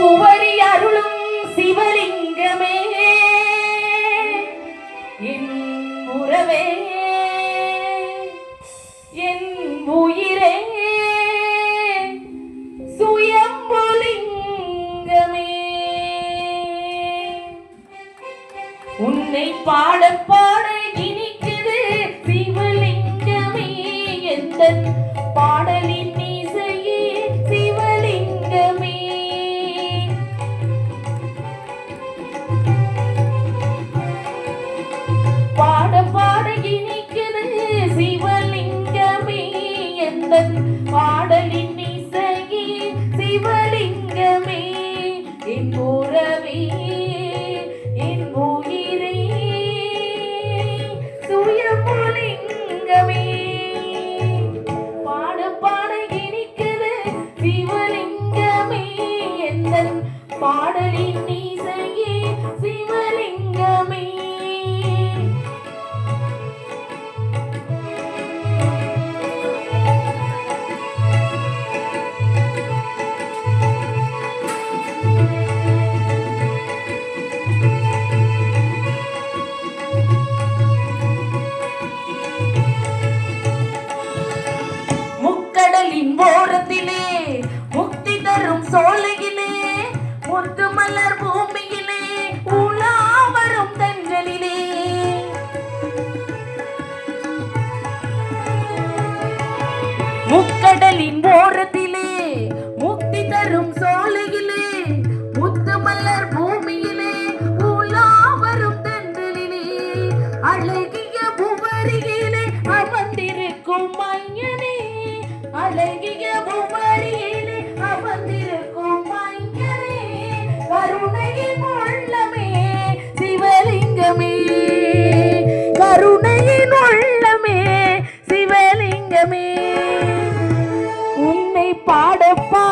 புவரி அருளும் சிவலிங்கமே. என் உறவே என் உயிரே. சுயம்புலிங்கமே. உன்னை பாட பாட இனிக்குது சிவலிங்கமே. எந்த பாடலின் இனிக்குது சிவலிங்கமே எந்த பாடலின் இசையே. சிவலிங்கமே என் உறவே என் உயிரே சுயமுலிங்கமே பாட பாட இனிக்குது சிவலிங்கமே எந்த பாடலின் இசையே ஓரத்திலே முக்தி தரும் சோலையிலே முத்து மலர் பூமியிலே உலா வரும் தென்றலிலே அழகிய புவரியிலே அமர்ந்திருக்கும் மையனே அழகிய புவரியிலே அமர்ந்திருக்கும் மையனே கருணையின் உள்ளமே சிவலிங்கமே கருணையின் உள்ளமே சிவலிங்கமே. உன்னை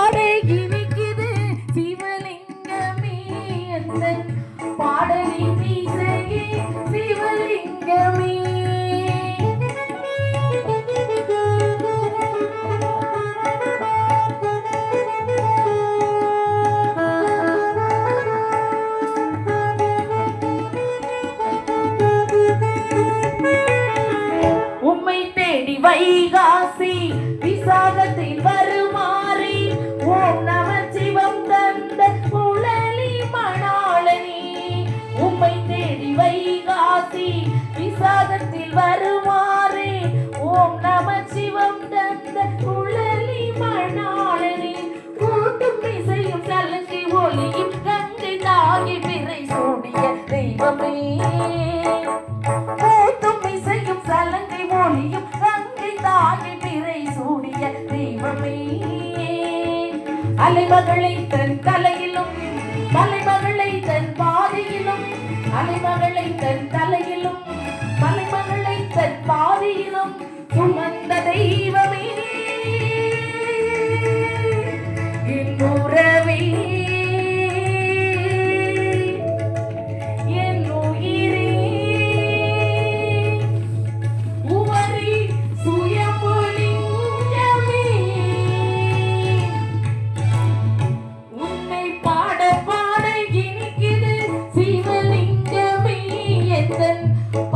வைகாசி விசாகத்தில் வருமாறி. ஓம் நம சிவம் தந்த குழலி மணாளனி கூட்டும் இசையும் சலங்கை ஒலியும் கங்கை தாகி பிறை சூடிய தெய்வமே. கூத்தும் இசையும் சலங்கை ஒளியும் கங்கை தாங்கி பிறை சூடிய தெய்வமே. அலைமகளை தன் தலையிலும் மலைமகளை தன் பாதையிலும் அலைமகளை தன் Thank you.